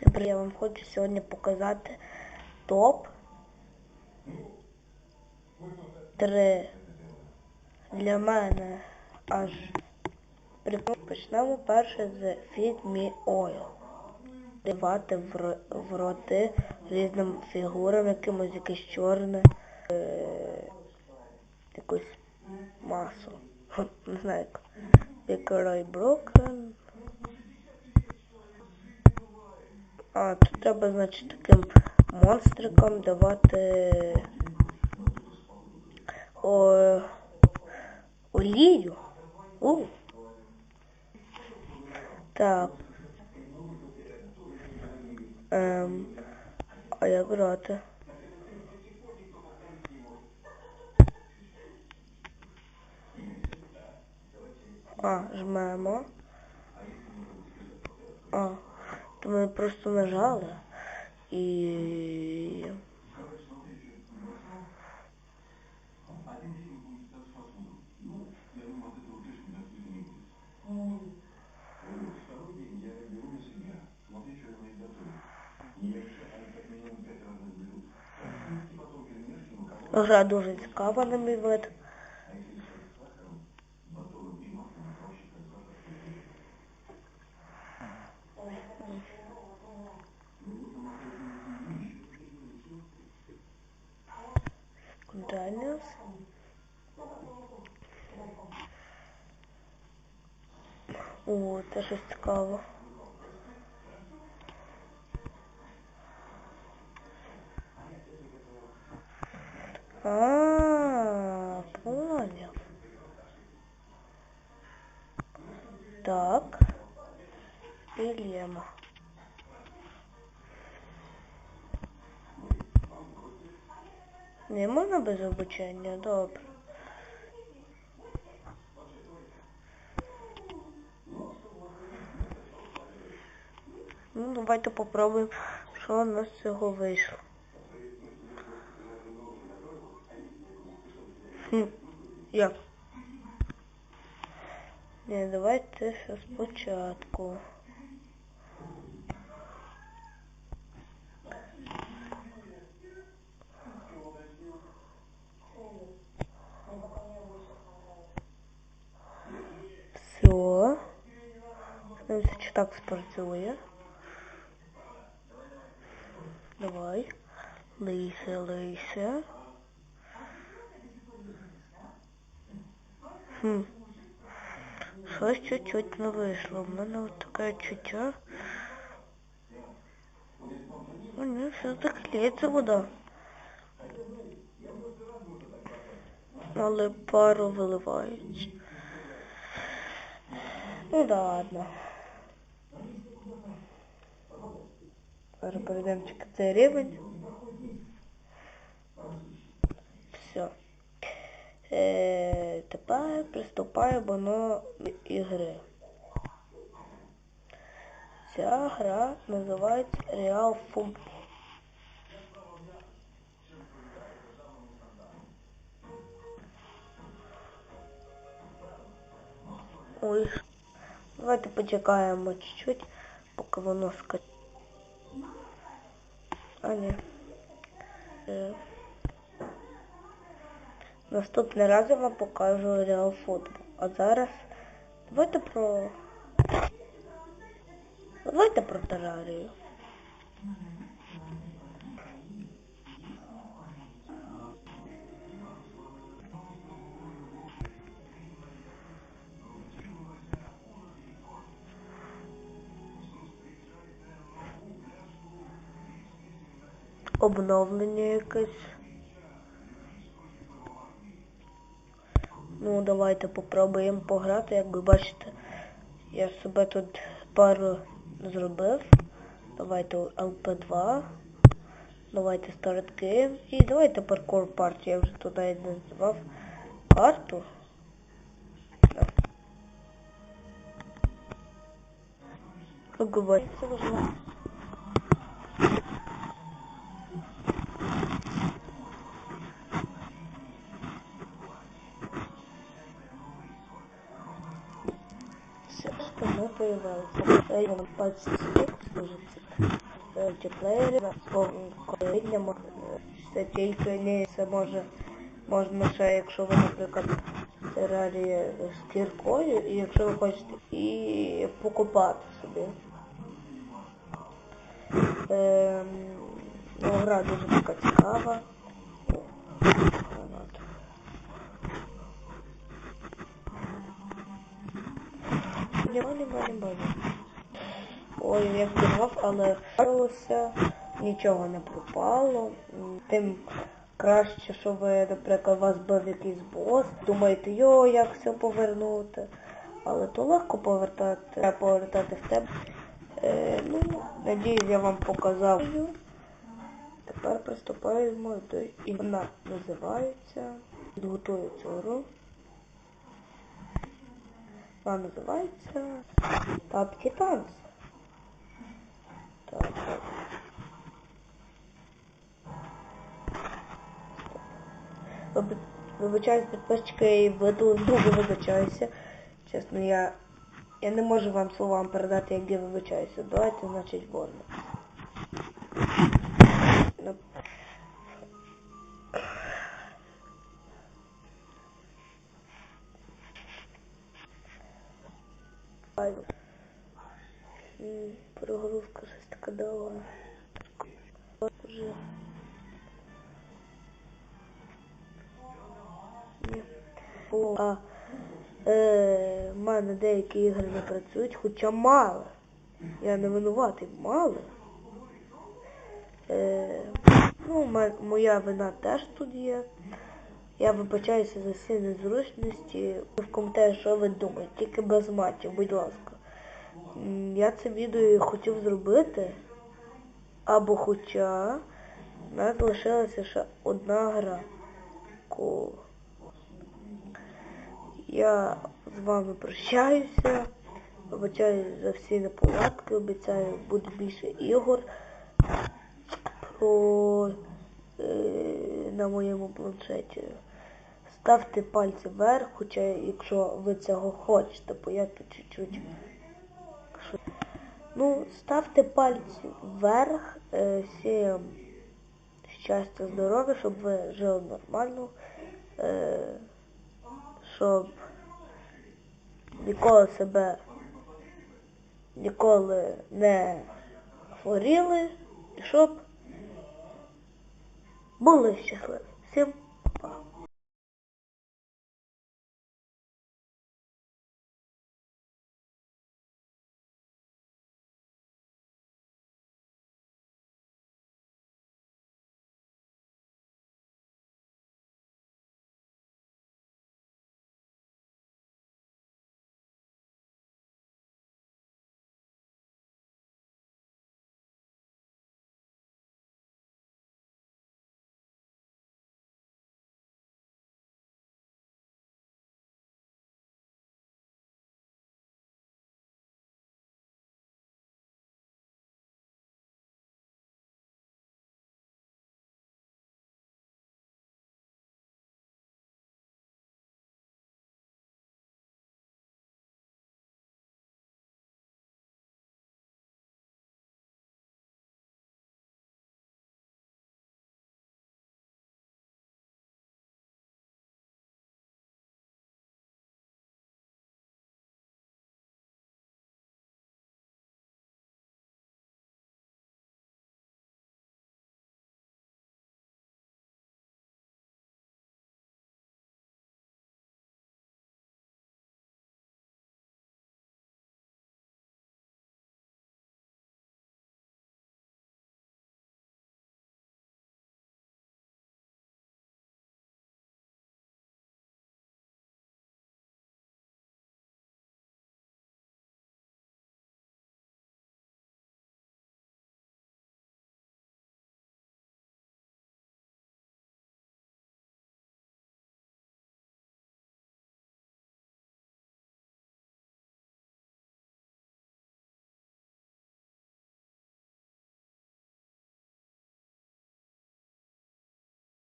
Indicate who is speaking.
Speaker 1: Привіт, я вам хочу сьогодні показати топ 3 для мене аж прикол. Почнемо перше з Feed Me Oil. Давати в, в роти різним фігурам, якимось якесь чорне, е, якусь масу. Не знаю як. Вікерой Брокен. А, тут треба, значить, таким монстрикам давати о, олію. У. Так. Ем, а як грати? А, жмемо. А, то ми просто нажали і. Гра дуже цікава, на мій вид. Containers. О, це щось цікаво. А, понял. Так. Дилемма. Не можна без обучення, добре. Ну, давайте попробуємо, що у нас з цього вийшло. Хм, як? Ні, давайте все спочатку. Все. Подивимося, так спрацює. Давай. Лийся, лийся. Хм. Щось чуть-чуть не вийшло. У мене от таке чуття. О, ні, все заклеїться вода. Але пару виливають. Ну да ладно. Зараз перейдемо чекати рівень. Все. Е, тепер приступаємо до ігри. Ця гра називається Real Football. Ой. Давайте почекаємо чуть-чуть, поки воно ска... А, ні. Е. Наступний раз я вам покажу Real Football. А зараз давайте про... Давайте про терарію. Обновлення якесь. Ну, давайте попробуємо пограти. Як ви бачите, я себе тут пару зробив. Давайте LP2. Давайте Start Game. І давайте Parkour Party. Я вже не називав карту. Так. Мы появляется. Я его пальцы служит. мультиплеєрі, це тільки не це може, можна ще, якщо ви, наприклад, в з кіркою, і якщо ви хочете і покупати собі. Ем, ну, гра дуже така цікава. Нема, нема, нема. Ой, я вбігав, але впалося, нічого не пропало. Тим краще, що ви, наприклад, вас бив якийсь бос, думаєте, йо, як все повернути. Але то легко повертати, повертати в тебе. Е, ну, надіюсь, я вам показав. Тепер приступаємо до вона називається. Підготую цю гру. Вона називається Тапки танц. Так, так. Виб- Вибачаюсь, підписчики, тут дуже вибачаюся. Чесно, я, я не можу вам словам передати, як я вибачаюся. Давайте, значить, больно. М, Прогрузка щось така довга. Вже. А е, в мене деякі ігри не працюють, хоча мало. Я не винуватий, мало. Е, ну, моя вина теж тут є. Я вибачаюся за всі незручності. В коментарі, що ви думаєте, тільки без матів, будь ласка. Я це відео хотів зробити. Або хоча в нас залишилася ще одна гра. Ко- Я з вами прощаюся. Вибачаю за всі неполадки, обіцяю, буде більше ігор про е, на моєму планшеті. Ставте пальці вверх, хоча якщо ви цього хочете, бо я тут чуть-чуть. Ну, ставте пальці вверх, е, всім щастя, здоров'я, щоб ви жили нормально, е, щоб ніколи себе ніколи не хворіли, щоб були щасливі. Всім